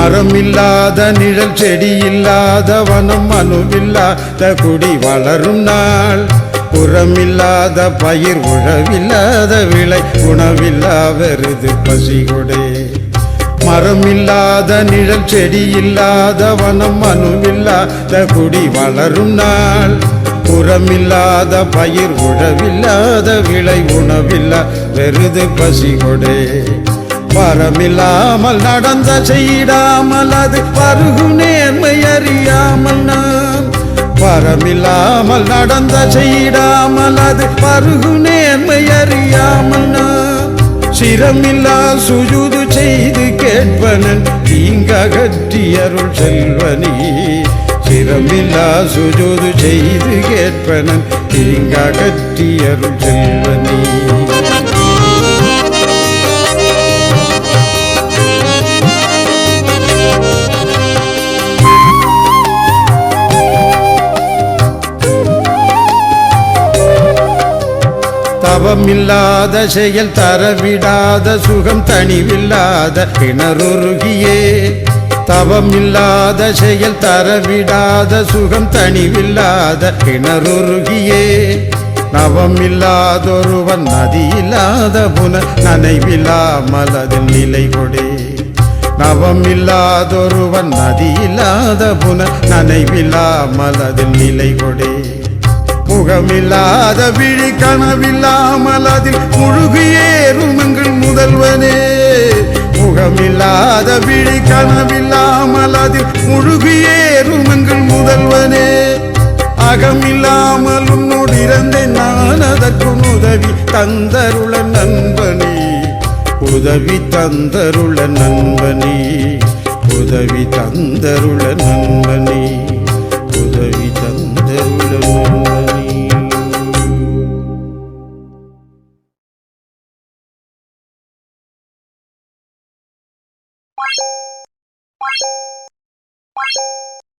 மரம் இல்லாத நிழல் செடி இல்லாத வனம் மனுவில்லாத குடி வளரும் நாள். புறமில்லாத பயிர் உழவில்லாத விளை உணவில்லா வருது பசிகுடே. மரம் இல்லாத நிழல் செடி இல்லாத வனம் மனுவில்லாத குடி வளரும் நாள். புறமில்லாத பயிர் உழவில்லாத விளை உணவில்லா வெறுது பசிகொடே. வரமில்லாமல் நடந்த செய்யாமல் அது பருகு நேர்மை அறியாமல் நான். வரமில்லாமல் நடந்த செய்யாமல் அது பருகு நேர்மை அறியாமல் நான். சிரமில்லா சுஜுது செய்து கேட்பனன் தீங்ககற்றி அருள் செல்வனி. சிரமில்லா சுஜுது செய்து கேட்பனன் தீங்ககற்றி அருள் செல்வனி. தவமில்லாத செயல் தரவிடாத சுகம் தனிவில்லாத கிணறுருகியே. தவமில்லாத செயல் தரவிடாத சுகம் தனிவில்லாத கிணறுருகியே. நவமில்லாதொருவன் நதியில்லாத புன நனைவிலா மலதில் நிலை கொடே. நவமில்லாதொருவன் நதியில்லாத புன நனைவிலா மலதில் நிலை கொடே. முகமில்லாத விழி கனவில்லாமல் அதில் முழுகியேறும் எங்கள் முதல்வனே. முகமில்லாத விழி கனவில்லாமல் அதில் முழுகியேறும் எங்கள் முதல்வனே. அகமில்லாமல் உன்னோடு இறந்தேன் நான் அதற்கும் உதவி தந்தருள நண்பனே. உதவி தந்தருள நண்பனே. உதவி தந்தருள நண்பனே. Thank you.